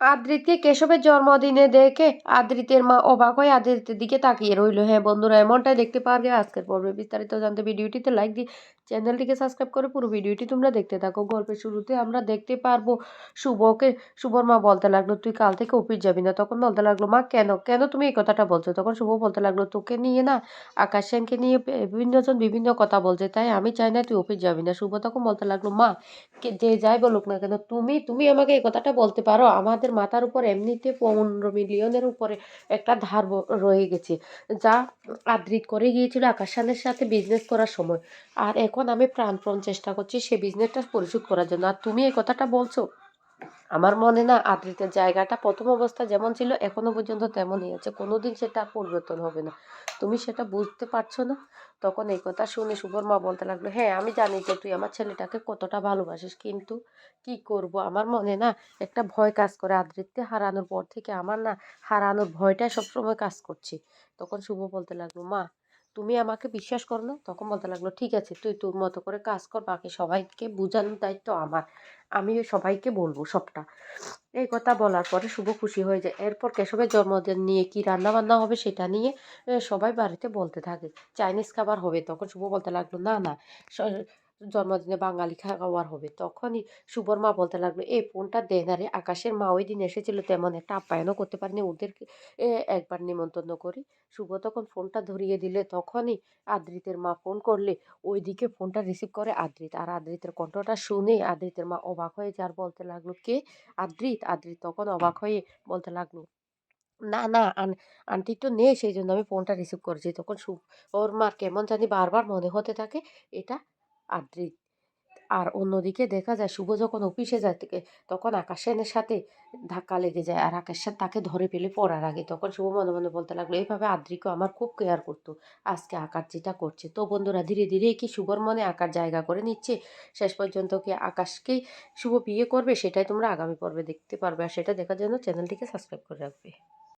আদ্রিতকে কেশবের জন্মদিনে দেখে আদৃতের মা অবাক হয়ে আদৃতের দিকে তাকিয়ে রইল। হ্যাঁ বন্ধুরা, এমনটাই দেখতে পারবে আজকের পর্বে। বিস্তারিত জানতে ভিডিওটিতে লাইক দিয়ে চ্যানেলটিকে সাবস্ক্রাইব করে পুরো ভিডিওটি তোমরা দেখতে থাকো। গল্পের শুরুতে আমরা দেখতে পারব শুভকে, শুভর মা বলতে লাগল, তুই কাল থেকে অফিস যাবি না? তখন বলতে লাগল, মা, কেন? কেন তুমি এই কথাটা বলছো? তখন শুভ বলতে লাগল, তোকে নিয়ে না আকাশ নিয়ে বিভিন্নজন বিভিন্ন কথা বলছে, তাই আমি চাই না তুই অফিস যাবি না। শুভ তখন বলতে লাগল, মা যে যাই বলুক না কেন, তুমি তুমি আমাকে এই কথাটা বলতে পারো। আমাদের মাথার উপর এমনিতে পনেরো মিলিয়নের উপরে একটা ধার রয়ে গেছে, যা আদ্রিত করে গিয়েছিল আকাশ সাথে বিজনেস করার সময়। আর এখন আমি প্রাণপণ চেষ্টা করছি, সে বিজনেসটা পরিশোধ করার জন্য। আর তুমি এই কথাটা বলছো, আমার মনে না আদ্রিতের জায়গাটা প্রথম অবস্থা যেমন ছিল, এখনও পর্যন্ত তেমনই আছে। কোনোদিন সেটা পরিবর্তন হবে না। তুমি সেটা বুঝতে পারছ না? তখন এই কথা শুনে শুভর মা বলতে লাগল হ্যাঁ আমি জানি যে তুই আমার ছেলেটাকে কতটা ভালোবাসিস, কিন্তু কি করব? আমার মনে না একটা ভয় কাজ করে আদ্রিতকে হারানোর পর থেকে। আমার না হারানোর ভয়টা সবসময় কাজ করছে। তখন শুভ বলতে লাগল, মা তুমি আমাকে বিশ্বাস করো না? তখন বলতে লাগল, ঠিক আছে, তুই তোর মতো করে কাজ কর, বাকি সবাইকে বোঝানোর দায়িত্ব আমার। আমি সবাইকে বলব সবটা। এই কথা বলার পরে শুভ খুশি হয়ে যায়। এরপর কেশবের জন্মদিন নিয়ে কি রান্না বান্না হবে সেটা নিয়ে সবাই বাড়িতে বলতে থাকে, চাইনিজ খাবার হবে। তখন শুভ বলতে লাগল, না না জন্মদিনে বাঙালি খাওয়ার হবে। তখনই শুভর মা বলতে লাগল, এই ফোনটা দে না রে, আকাশের মা ওই দিন এসেছিল তেমন একটা, আপ্যায়নও করতে পারিনি ওদেরকে। একবার নিমন্ত্রণ করি। শুভ তখন ফোনটা ধরিয়ে দিলে, তখনই আদ্রিতের মা ফোন করলে, ওইদিকে ফোনটা রিসিভ করে আদ্রিত। আর আদ্রিতের কণ্ঠটা শুনে আদ্রিতের মা অবাক হয়ে যার বলতে লাগল, কে? আদ্রিত আদ্রিত তখন অবাক হয়ে বলতে লাগল, না না, আন, আন্টি তো নেই, সেই জন্য আমি ফোনটা রিসিভ করেছি। তখন ওর মার কেমন জানি বারবার মনে হতে থাকে, এটা আদ্রিত আর অন্যদিকে দেখা যায় শুভ যখন অফিসে যায় তখন আকাশ সেনের সাথে ধাক্কা লেগে যায় আর আকাশ তাকে ধরে পেলে পড়ার আগে। তখন শুভ মনে মনে বলতে লাগল, এইভাবে আদ্রিকেও আমার খুব কেয়ার করতো, আজকে আকার যেটা করছে। তো বন্ধুরা, ধীরে ধীরে কি শুভর মনে আকার জায়গা করে নিচ্ছে? শেষ পর্যন্ত কি আকাশকেই শুভ বিয়ে করবে? সেটাই তোমরা আগামী পর্বে দেখতে পারবে। আর সেটা দেখার জন্য চ্যানেলটিকে সাবস্ক্রাইব করে রাখবে।